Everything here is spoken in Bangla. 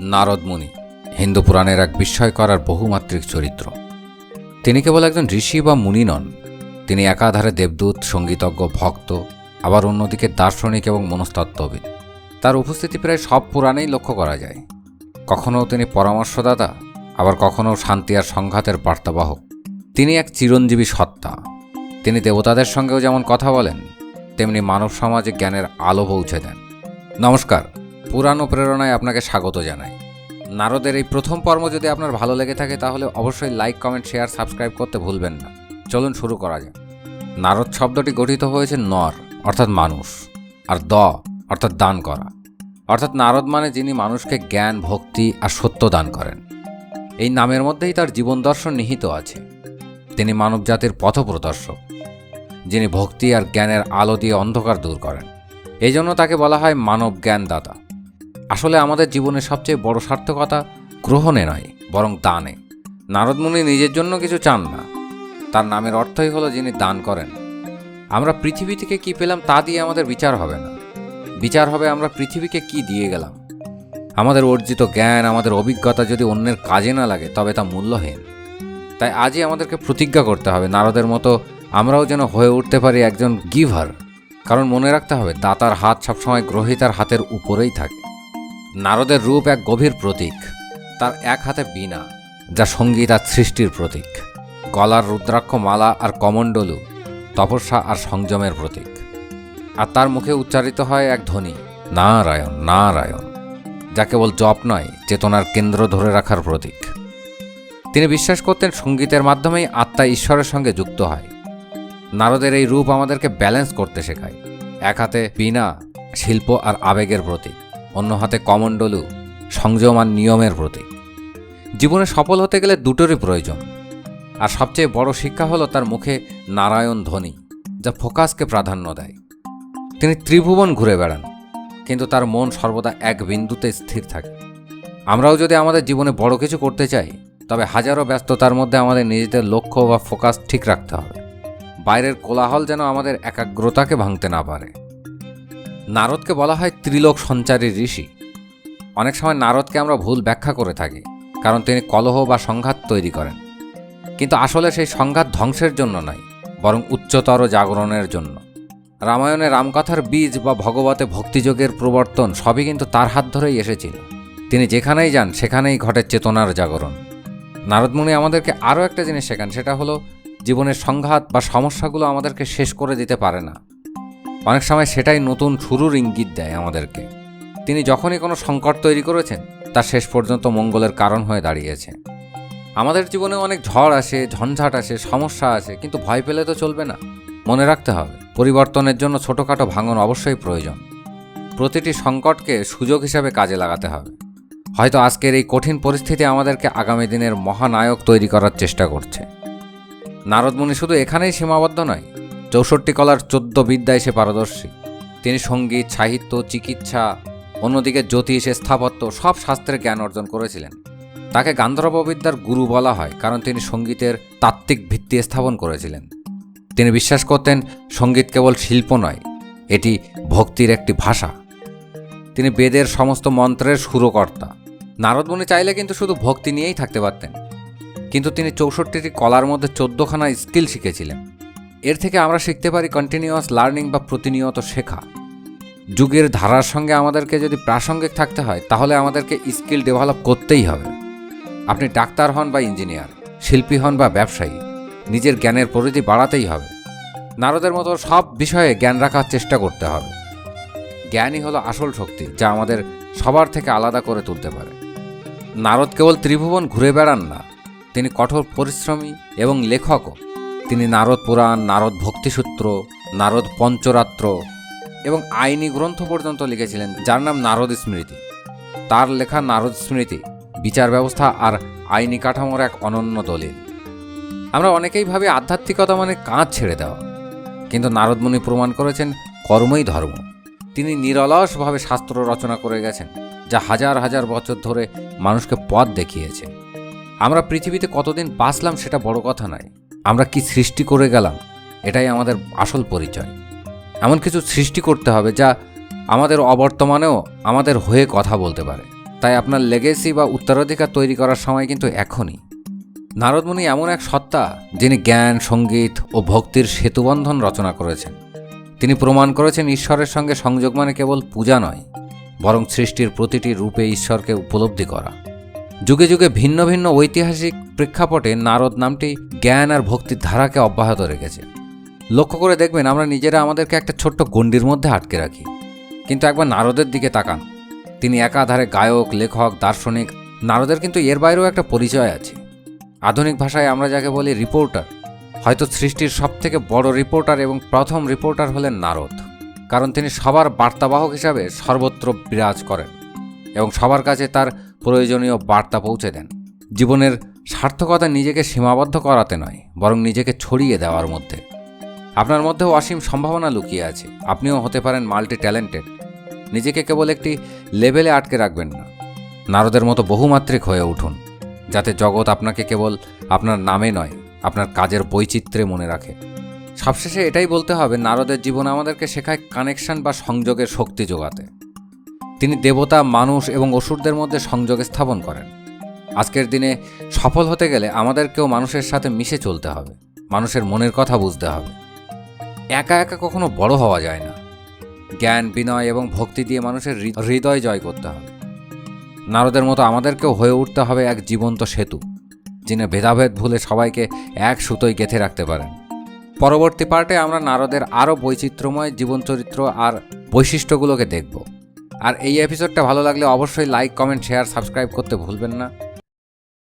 নারদ মুনি হিন্দু পুরাণের এক বিস্ময়কর আর বহুমাত্রিক চরিত্র। তিনি কেবল একজন ঋষি বা মুনি নন, তিনি একাধারে দেবদূত, সঙ্গীতজ্ঞ, ভক্ত, আবার অন্যদিকে দার্শনিক এবং মনস্তত্ত্ববিদ। তার উপস্থিতি প্রায় সব পুরাণেই লক্ষ্য করা যায়। কখনও তিনি পরামর্শদাতা, আবার কখনও শান্তি আর সংঘাতের বার্তাবাহক। তিনি এক চিরঞ্জীবী সত্তা। তিনি দেবতাদের সঙ্গেও যেমন কথা বলেন, তেমনি মানব সমাজে জ্ঞানের আলো পৌঁছে দেন। নমস্কার। পুরাণ ও প্রেরণায় আপনাকে স্বাগত জানাই। নারদের এই প্রথম পর্ব যদি আপনার ভালো লেগে থাকে, তাহলে অবশ্যই লাইক কমেন্ট শেয়ার সাবস্ক্রাইব করতে ভুলবেন না। চলুন শুরু করা যাক। নারদ শব্দটি গঠিত হয়েছে নর, অর্থাৎ মানুষ, আর দ, অর্থাৎ দান করা। অর্থাৎ নারদ মানে যিনি মানুষকে জ্ঞান, ভক্তি আর সত্য দান করেন। এই নামের মধ্যেই তার জীবন দর্শন নিহিত আছে। তিনি মানবজাতির পথপ্রদর্শক, যিনি ভক্তি আর জ্ঞানের আলো দিয়ে অন্ধকার দূর করেন। এই জন্য তাকে বলা হয় মানব জ্ঞানদাতা। আসলে আমাদের জীবনের সবচেয়ে বড় সার্থকতা গ্রহণে নয়, বরং দানে। নারদমুনি নিজের জন্য কিছু চান না। তার নামের অর্থই হলো যিনি দান করেন। আমরা পৃথিবী থেকে কি পেলাম তা দিয়ে আমাদের বিচার হবে না। বিচার হবে আমরা পৃথিবীকে কি দিয়ে গেলাম। আমাদের অর্জিত জ্ঞান, আমাদের অভিজ্ঞতা যদি অন্যের কাজে না লাগে, তবে তা মূল্যহীন। তাই আজই আমাদেরকে প্রতিজ্ঞা করতে হবে, নারদের মতো আমরাও যেন হয়ে উঠতে পারি একজন গিভার। কারণ মনে রাখতে হবে, দাতার হাত সবসময় গ্রহিতার হাতের উপরেই থাকে। নারদের রূপ এক গভীর প্রতীক, তার এক হাতে বীণা, যা সংগীত আর সৃষ্টির প্রতীক। গলার রুদ্রাক্ষ মালা আর কমণ্ডলু, তপস্যা আর সংযমের প্রতীক। আর তার মুখে উচ্চারিত হয় এক ধ্বনি, নারায়ণ নারায়ণ যা কেবল জপ নয়, চেতনার কেন্দ্র ধরে রাখার প্রতীক। তিনি বিশ্বাস করতেন সঙ্গীতের মাধ্যমেই আত্মা ঈশ্বরের সঙ্গে যুক্ত হয়। নারদের এই রূপ আমাদেরকে ব্যালেন্স করতে শেখায়, এক হাতে বীণা, শিল্প আর আবেগের প্রতীক। অন্য হাতে কমণ্ডলু সংযম আর নিয়মের প্রতীক। জীবনে সফল হতে গেলে দুটোরই প্রয়োজন। আর সবচেয়ে বড় শিক্ষা হলো তার মুখে নারায়ণ ধ্বনি, যা ফোকাসকে প্রাধান্য দেয়। তিনি ত্রিভুবন ঘুরে বেড়ান, কিন্তু তার মন সর্বদা এক বিন্দুতে স্থির থাকে। আমরাও যদি আমাদের জীবনে বড় কিছু করতে চাই, তবে হাজারো ব্যস্ততার মধ্যে আমাদের নিজেদের লক্ষ্য বা ফোকাস ঠিক রাখতে হবে। বাইরের কোলাহল যেন আমাদের একাগ্রতাকে ভাঙতে না পারে। নারদকে বলা হয় ত্রিলোক সঞ্চারী ঋষি। অনেক সময় নারদকে আমরা ভুল ব্যাখ্যা করে থাকি, কারণ তিনি কলহ বা সংঘাত তৈরি করেন। কিন্তু আসলে সেই সংঘাত ধ্বংসের জন্য নয়, বরং উচ্চতর জাগরণের জন্য। রামায়ণে রামকথার বীজ বা ভগবতে ভক্তিযোগের প্রবর্তন সবই কিন্তু তার হাত ধরেই এসেছিল। তিনি যেখানেই যান, সেখানেই ঘটে চেতনার জাগরণ। নারদমুনি আমাদেরকে আরও একটা জিনিস শেখান, সেটা হলো, জীবনের সংঘাত বা সমস্যাগুলো আমাদেরকে শেষ করে দিতে পারে না। অনেক সময় সেটাই নতুন শুরুর ইঙ্গিত দেয় আমাদেরকে। তিনি যখনই কোনো সংকট তৈরি করেছেন, তা শেষ পর্যন্ত মঙ্গলের কারণ হয়ে দাঁড়িয়েছে। আমাদের জীবনে অনেক ঝড় আসে, ঝঞ্ঝাট আসে, সমস্যা আসে, কিন্তু ভয় পেলে তো চলবে না। মনে রাখতে হবে, পরিবর্তনের জন্য ছোটোখাটো ভাঙন অবশ্যই প্রয়োজন। প্রতিটি সংকটকে সুযোগ হিসাবে কাজে লাগাতে হবে। হয়তো আজকের এই কঠিন পরিস্থিতি আমাদেরকে আগামী দিনের মহানায়ক তৈরি করার চেষ্টা করছে। নারদমুনি শুধু এখানেই সীমাবদ্ধ নয় চৌষট্টি কলার চোদ্দ বিদ্যায় সে পারদর্শী। তিনি সংগীত সাহিত্য, চিকিৎসা, অন্যদিকে জ্যোতিষ, স্থাপত্য, সব শাস্ত্রের জ্ঞান অর্জন করেছিলেন। তাকে গান্ধর্ববিদ্যার গুরু বলা হয় কারণ তিনি সঙ্গীতের তাত্ত্বিক ভিত্তি স্থাপন করেছিলেন। তিনি বিশ্বাস করতেন সংগীত কেবল শিল্প নয়, এটি ভক্তির একটি ভাষা। তিনি বেদের সমস্ত মন্ত্রের সুরকর্তা। নারদমুনি চাইলে কিন্তু শুধু ভক্তি নিয়েই থাকতে পারতেন। কিন্তু তিনি চৌষট্টিটি কলার মধ্যে চোদ্দখানা স্কিল শিখেছিলেন। এর থেকে আমরা শিখতে পারি কন্টিনিউয়াস লার্নিং বা প্রতিনিয়ত শেখা। যুগের ধারার সঙ্গে আমাদেরকে যদি প্রাসঙ্গিক থাকতে হয়, তাহলে আমাদেরকে স্কিল ডেভেলপ করতেই হবে। আপনি ডাক্তার হন বা ইঞ্জিনিয়ার শিল্পী হন বা ব্যবসায়ী, নিজের জ্ঞানের পরিধি বাড়াতেই হবে। নারদের মতো সব বিষয়ে জ্ঞান রাখার চেষ্টা করতে হবে। জ্ঞানই হলো আসল শক্তি, যা আমাদের সবার থেকে আলাদা করে তুলতে পারে। নারদ কেবল ত্রিভুবন ঘুরে বেড়ান না, তিনি কঠোর পরিশ্রমী এবং লেখকও। তিনি নারদ পুরাণ, নারদ ভক্তিসূত্র, নারদ পঞ্চরাত্র এবং আইনি গ্রন্থ পর্যন্ত লিখেছিলেন, যার নাম নারদ স্মৃতি। তার লেখা নারদ স্মৃতি, বিচার ব্যবস্থা আর আইনি কাঠামোর এক অনন্য দলিল। আমরা অনেকেই ভাবি আধ্যাত্মিকতা মানে কাঁধ ছেড়ে দেওয়া। কিন্তু নারদমুনি প্রমাণ করেছেন, কর্মই ধর্ম। তিনি নিরলসভাবে শাস্ত্র রচনা করে গেছেন, যা হাজার হাজার বছর ধরে মানুষকে পথ দেখিয়েছে। আমরা পৃথিবীতে কতদিন বাঁচলাম সেটা বড় কথা নয়। আমরা কি সৃষ্টি করে গেলাম? এটাই আমাদের আসল পরিচয়। এমন কিছু সৃষ্টি করতে হবে যা আমাদের অবর্তমানেও আমাদের হয়ে কথা বলতে পারে। তাই আপনার লেগেসি বা উত্তরাধিকার তৈরি করার সময় কিন্তু এখনই। নারদমুনি এমন এক সত্তা যিনি জ্ঞান, সংগীত ও ভক্তির সেতুবন্ধন রচনা করেছেন। তিনি প্রমাণ করেছেন ঈশ্বরের সঙ্গে সংযোগ মানে কেবল পূজা নয়, বরং সৃষ্টির প্রতিটি রূপে ঈশ্বরকে উপলব্ধি করা। যুগে যুগে ভিন্ন ভিন্ন ঐতিহাসিক প্রেক্ষাপটে নারদ নামটি জ্ঞান আর ভক্তির ধারাকে অব্যাহত রেখেছে। লক্ষ্য করে দেখবেন আমরা নিজেরা আমাদেরকে একটা ছোট্ট গণ্ডির মধ্যে আটকে রাখি। কিন্তু একবার নারদের দিকে তাকান। তিনি একাধারে গায়ক, লেখক, দার্শনিক, নারদের কিন্তু এর বাইরেও একটা পরিচয় আছে। আধুনিক ভাষায় আমরা যাকে বলি রিপোর্টার। হয়তো সৃষ্টির সবথেকে বড় রিপোর্টার এবং প্রথম রিপোর্টার হলেন নারদ। কারণ তিনি সবার বার্তাবাহক হিসাবে সর্বত্র বিরাজ করেন এবং সবার কাছে তার প্রয়োজনীয় বার্তা পৌঁছে দেন। জীবনের সার্থকতা নিজেকে সীমাবদ্ধ করাতে নয়, বরং নিজেকে ছড়িয়ে দেওয়ার মধ্যে। আপনার মধ্যেও অসীম সম্ভাবনা লুকিয়ে আছে। আপনিও হতে পারেন মাল্টি ট্যালেন্টেড নিজেকে কেবল একটি লেভেলে আটকে রাখবেন না। নারদের মতো বহুমাত্রিক হয়ে উঠুন, যাতে জগৎ আপনাকে কেবল আপনার নামে নয়, আপনার কাজের বৈচিত্র্যে মনে রাখে। সবশেষে এটাই বলতে হবে, নারদের জীবন আমাদেরকে শেখায় কানেকশন বা সংযোগের শক্তি যোগাতে। তিনি দেবতা, মানুষ এবং অসুরদের মধ্যে সংযোগ স্থাপন করেন। আজকের দিনে সফল হতে গেলে আমাদেরকেও মানুষের সাথে মিশে চলতে হবে, মানুষের মনের কথা বুঝতে হবে। একা একা কখনো বড় হওয়া যায় না। জ্ঞান, বিনয় এবং ভক্তি দিয়ে মানুষের হৃদয় জয় করতে হবে। নারদের মতো আমাদেরকেও হয়ে উঠতে হবে এক জীবন্ত সেতু, যিনি ভেদাভেদ ভুলে সবাইকে এক সুতোয় গেঁথে রাখতে পারেন। পরবর্তী পার্টে আমরা নারদের আরও বৈচিত্র্যময় জীবন চরিত্র আর বৈশিষ্ট্যগুলোকে দেখব। আর এই এপিসোডটা ভালো লাগলে অবশ্যই লাইক কমেন্ট শেয়ার সাবস্ক্রাইব করতে ভুলবেন না।